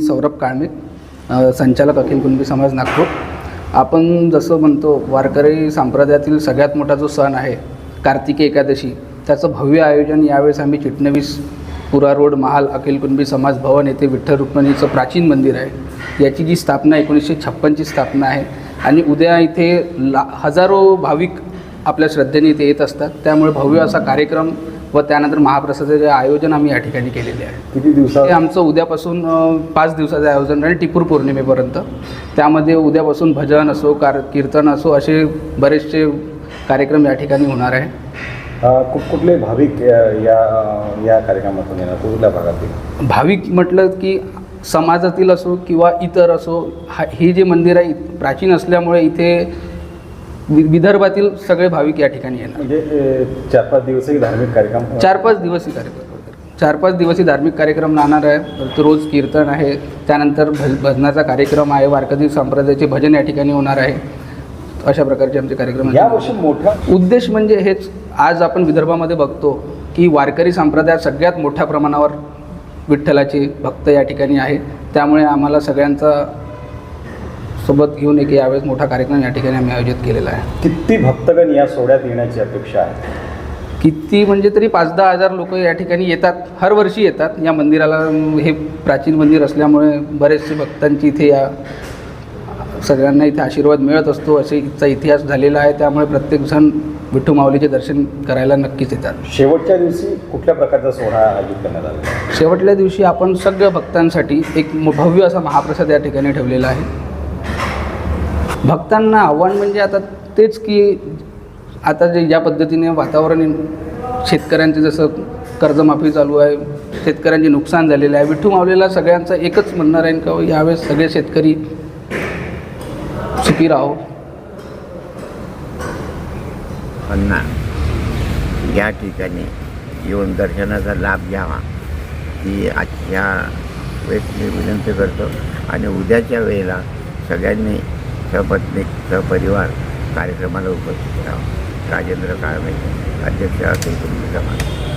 सौरभ काळमे संचालक अखिल कुणबी समाज नागपूर. आपण जसं म्हणतो वारकरी संप्रदायातील सगळ्यात मोठा जो सण आहे कार्तिकी एकादशी त्याचं भव्य आयोजन यावेळेस आम्ही चिटणवीस पुरा रोड महाल अखिल कुणबी समाज भवन येथे विठ्ठल रुक्मिणीचं प्राचीन मंदिर आहे. याची जी स्थापना एकोणीसशे छप्पनची स्थापना आहे आणि उद्या इथे ला हजारो भाविक आपल्या श्रद्धेने इथे येत असतात. त्यामुळे भव्य असा कार्यक्रम व त्यानंतर महाप्रसादाचे आयोजन आम्ही या ठिकाणी केलेले आहे. किती हे दिवसात आमचं उद्यापासून अ, पाच दिवसाचं आयोजन आहे टिपूर पौर्णिमेपर्यंत. त्यामध्ये उद्यापासून भजन असो कार कीर्तन असो असे बरेचसे कार्यक्रम या ठिकाणी होणार आहे. अ, कुठ कुठले भाविक या या- या कार्यक्रमातून येणार? कुठल्या भागातील? भाविक म्हटलं की समाजातील असो किंवा इतर असो हा हे जे मंदिर आहे प्राचीन असल्यामुळे इथे वि- विदर्भातील सगळे भाविक या ठिकाणी येणार. म्हणजे चार पाच दिवसीय धार्मिक कार्यक्रम चार पाच दिवसीय कार्यक्रम. चार पाच दिवसीय धार्मिक कार्यक्रम राहणार आहे. रोज कीर्तन आहे. त्यानंतर भज भजनाचा कार्यक्रम आहे. वारकरी संप्रदायाचे भजन या ठिकाणी होणार आहे. अशा प्रकारचे आमचे कार्यक्रम आहेत. या वर्षी मोठ्या उद्देश म्हणजे हेच. आज आपण विदर्भामध्ये बघतो की वारकरी संप्रदायात सगळ्यात मोठ्या प्रमाणावर विठ्ठलाचे भक्त या ठिकाणी आहे. त्यामुळे आम्हाला सगळ्यांचा सोबत घेऊन एक यावेळेस मोठा कार्यक्रम या ठिकाणी आम्ही आयोजित केलेला आहे. किती भक्तगण या सोहळ्यात येण्याची अपेक्षा आहे? किती म्हणजे तरी पाच दहा हजार लोक या ठिकाणी येतात हर वर्षी येतात. या मंदिराला हे प्राचीन मंदिर असल्यामुळे बरेचसे भक्तांची इथे या सगळ्यांना इथे आशीर्वाद मिळत असतो असे इथचा इतिहास झालेला आहे. त्यामुळे प्रत्येकजण विठ्ठू माऊलीचे दर्शन करायला नक्कीच येतात. शेवटच्या दिवशी कुठल्या प्रकारचा सोहळा आयोजित करण्यात आला? शेवटल्या दिवशी आपण सगळ्या भक्तांसाठी एक मो- भव्य असा महाप्रसाद या ठिकाणी ठेवलेला आहे. भक्तांना आव्हान म्हणजे आता तेच की आता जे ज्या पद्धतीने वातावरण शेतकऱ्यांचे जसं कर्जमाफी चालू आहे शेतकऱ्यांचे नुकसान झालेलं आहे विठ्ठू मावलेला सगळ्यांचं एकच म्हणणार आहे का हो, यावेळेस सगळे शेतकरी सुखी राहो? त्यांना या ठिकाणी येऊन दर्शनाचा लाभ घ्यावा. ही आजच्या वेळेस मी विनंती करतो आणि उद्याच्या वेळेला सगळ्यांनी सपत्नी सपरिवार कार्यक्रमाला उपस्थित राहावं राजेंद्र काळमे अध्यक्ष असेल कुटुंब समाज